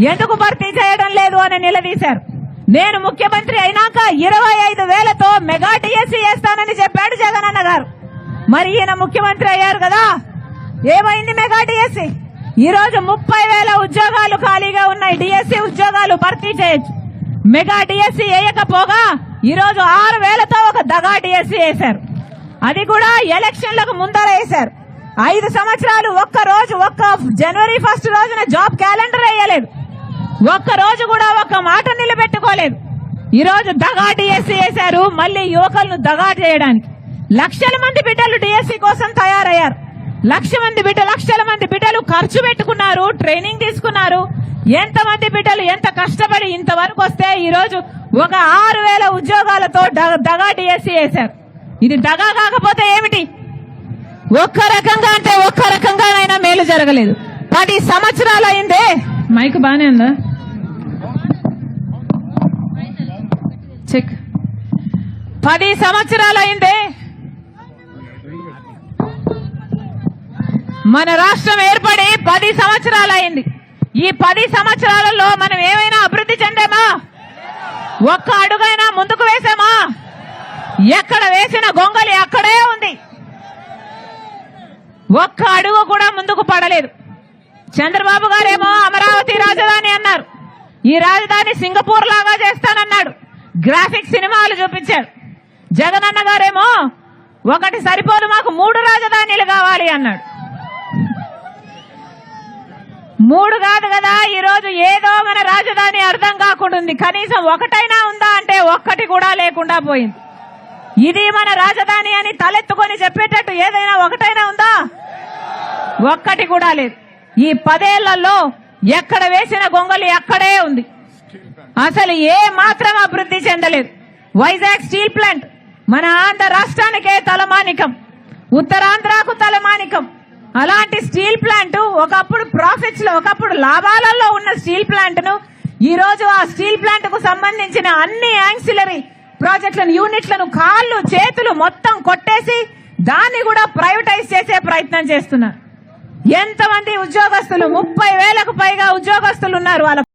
ఎందుకు భర్తీ చేయడం లేదు అని నిలదీశారు. నేను ముఖ్యమంత్రి అయినాక ఇరవై ఐదు వేలతో మెగా టీఎస్సీ చేస్తానని చెప్పాడు జగన్ అన్న గారు. మరి ఈయన ముఖ్యమంత్రి అయ్యారు కదా. ఏమైంది మెగా టీఎస్సీ? ఈ రోజు ముప్పై వేల ఉద్యోగాలు ఖాళీగా ఉన్నాయి. డిఎస్సీ ఉద్యోగాలు భర్తీ చేయొచ్చు. మెగా డిఎస్సీ వేయకపోగా ఈ రోజు ఆరు వేలతో ఒక దగా డిఎస్సీ వేశారు. అది కూడా ఎలక్షన్లకు ముందర వేశారు. ఐదు సంవత్సరాలు ఒక్క రోజు ఒక్క జనవరి ఫస్ట్ రోజున జాబ్ క్యాలెండర్ వేయలేదు. ఒక్క రోజు కూడా ఒక్క మాట నిలబెట్టుకోలేదు. ఈ రోజు దగా డిఎస్సీ వేశారు మళ్ళీ యువకులను దగా చేయడానికి. లక్షల మంది బిడ్డలు డిఎస్సీ కోసం తయారయ్యారు. లక్ష మంది బిడ్డ లక్షల మంది బిడ్డలు ఖర్చు పెట్టుకున్నారు ట్రైనింగ్ తీసుకున్నారు. ఎంతమంది బిడ్డలు ఎంత కష్టపడి ఇంతవరకు వస్తే ఈ రోజు ఒక ఆరు వేల ఉద్యోగాలతో దగా డిఎస్సీ వేశారు. ఇది దగా కాకపోతే ఏమిటి? ఒక్క రకంగా అంటే ఒక్క రకంగానైనా మేలు జరగలేదు. పది సంవత్సరాలు అయిందే. మైక్ బానే ఉందా? చెక్. పది సంవత్సరాలు అయిందే మన రాష్ట్రం ఏర్పడి పది సంవత్సరాలు అయింది ఈ పది సంవత్సరాలలో మనం ఏమైనా అభివృద్ధి చెందామా? ఒక్క అడుగైనా ముందుకు వేసామా? ఎక్కడ వేసిన గొంగలి అక్కడే ఉంది. ఒక్క అడుగు కూడా ముందుకు పడలేదు. చంద్రబాబు గారేమో అమరావతి రాజధాని అన్నారు. ఈ రాజధాని సింగపూర్ లాగా చేస్తానన్నాడు. గ్రాఫిక్ సినిమాలు చూపించాడు జగనన్న గారేమో ఒకటి సరిపోదు మాకు మూడు రాజధానులు కావాలి అన్నాడు. మూడు కాదు కదా ఈరోజు ఏదో మన రాజధాని అర్థం కాకుండా ఉంది. కనీసం ఒకటైనా ఉందా అంటే ఒక్కటి కూడా లేకుండా పోయింది. ఇది మన రాజధాని అని తలెత్తుకొని చెప్పేటట్టు ఏదైనా ఒకటైనా ఉందా? ఒక్కటి కూడా లేదు. ఈ పదేళ్ళలో ఎక్కడ వేసిన గొంగలి అక్కడే ఉంది. అసలు ఏ మాత్రం అభివృద్ధి చెందలేదు. వైజాగ్ స్టీల్ ప్లాంట్ మన ఆంధ్ర రాష్ట్రానికే తలమానికం. ఉత్తరాంధ్రకు తలమానికం. అలాంటి స్టీల్ ప్లాంట్ ఒకప్పుడు ప్రాఫిట్స్లో ఒకప్పుడు లాభాలలో ఉన్న స్టీల్ ప్లాంట్ను ఈ రోజు ఆ స్టీల్ ప్లాంట్కు సంబంధించిన అన్ని యాంక్సిలరీ ప్రాజెక్టులను యూనిట్లను కాళ్ళు చేతులు మొత్తం కొట్టేసి దాన్ని కూడా ప్రైవేటైజ్ చేసే ప్రయత్నం చేస్తున్నారు. ఎంతమంది ఉద్యోగస్తులు? ముప్పై వేలకు పైగా ఉద్యోగస్తులు ఉన్నారు వాళ్ళ